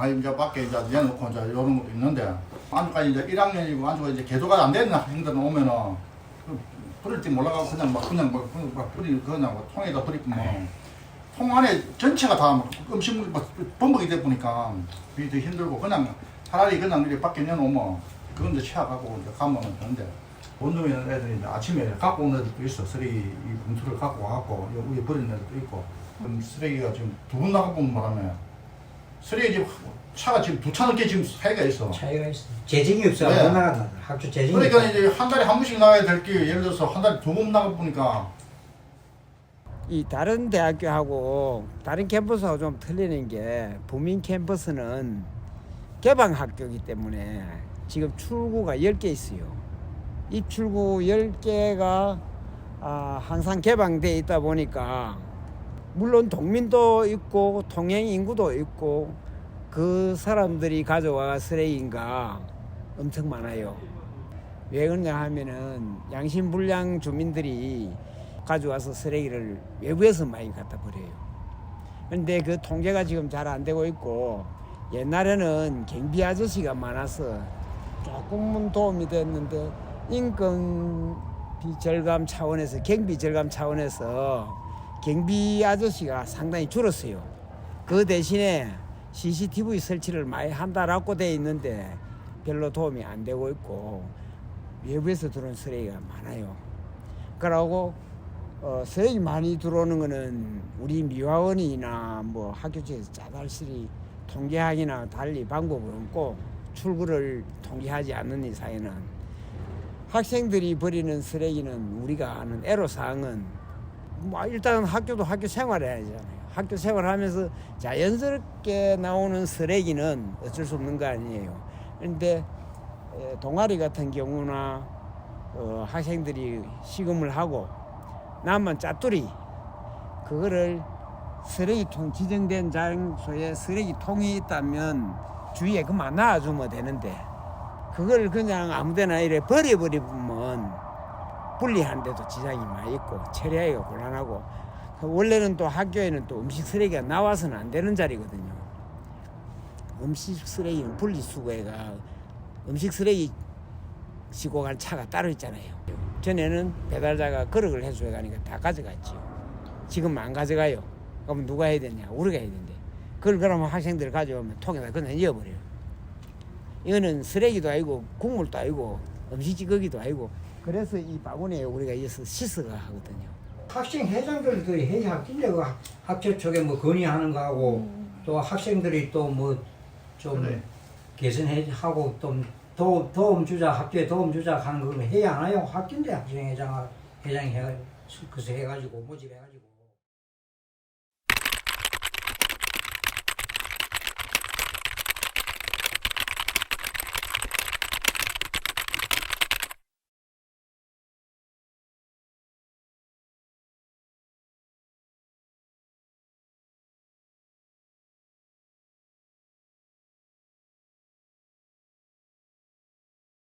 많이 이제 밖에 이제 내놓고 이제 이런 것도 있는데 안주까지 이제 1학년이고 안주가 이제 개조가 안 되는 학생들 오면은. 그 뿌릴 줄 몰라가고 그냥 막 그냥 막, 그냥 막 뿌리 그냥 뭐 통에다 뿌리고 뭐통 안에 전체가 다막 음식물 막 범벅이 돼 보니까 더 힘들고 그냥 차라리 그냥 이렇게 밖에 내놓으면 그건 이제 취하가고 이제 가면 되는데. 원룸에는 애들이 이제 아침에 갖고 오는 애들도 있어. 쓰레기 이 봉투를 갖고 와갖고 여기 위에 버리는 애들도 있고. 그럼 쓰레기가 지금 두분 나가본 바람에 쓰레기 지금 차가 지금 두 차 넘게 지금 사이가 있어 차이가 있어. 재정이 없어. 네. 못 나간다. 학교 재정이 그러니까 없어. 이제 한 달에 한 번씩 나가야 될 게 예를 들어서 한 달에 두 번 나가 보니까 이 다른 대학교하고 다른 캠퍼스하고 좀 틀리는 게 부민 캠퍼스는 개방 학교이기 때문에 지금 출구가 10개 있어요. 입출구 10개가 아, 항상 개방돼 있다 보니까 물론 동민도 있고 통행 인구도 있고 그 사람들이 가져와 쓰레기인가 엄청 많아요. 왜 그러냐 하면은 양심불량 주민들이 가져와서 쓰레기를 외부에서 많이 갖다 버려요. 근데 그 통제가 지금 잘 안 되고 있고 옛날에는 경비 아저씨가 많아서 조금은 도움이 됐는데 인건비 절감 차원에서 경비 절감 차원에서 경비 아저씨가 상당히 줄었어요. 그 대신에 CCTV 설치를 많이 한다라고 돼 있는데 별로 도움이 안 되고 있고 외부에서 들어온 쓰레기가 많아요. 그러고 어, 쓰레기 많이 들어오는 거는 우리 미화원이나 뭐 학교 측에서 자달실이 통계하기나 달리 방법은 없고 출구를 통계하지 않는 이상에는 학생들이 버리는 쓰레기는 우리가 아는 애로사항은 뭐 일단 학교도 학교 생활해야 되잖아요. 학교 생활하면서 자연스럽게 나오는 쓰레기는 어쩔 수 없는 거 아니에요. 그런데 에, 동아리 같은 경우나 어, 학생들이 시금을 하고 남은 짜투리 그거를 쓰레기통 지정된 장소에 쓰레기통이 있다면 주위에 그만 놔주면 되는데 그걸 그냥 아무데나 이래 버려버리면 분리하는데도 지장이 많이 있고 처리하기가 곤란하고 원래는 또 학교에는 또 음식 쓰레기가 나와서는 안 되는 자리거든요. 음식 쓰레기는 분리수거해가 음식 쓰레기 싣고 갈 차가 따로 있잖아요. 전에는 배달자가 거력을 해줘야 가니까 다 가져갔지요. 지금 안 가져가요. 그럼 누가 해야 되냐? 우리가 해야 된대. 그걸 그러면 학생들 가져오면 통에다 그냥 이어버려요. 이거는 쓰레기도 아니고 국물도 아니고 음식 찌꺼기도 아니고 그래서 이 바구니에 우리가 이어서 씻어가 하거든요. 학생 회장들도 해 학기인데 그 학교 쪽에 뭐 건의하는 거 하고 또 학생들이 또 뭐 좀 그래. 개선해 하고 좀 도움 도움 주자 학교에 도움 주자 하는 걸 해야 하나요? 학기인데 학생 회장 회장이 해가 그래서 해가지고 모집해가지고.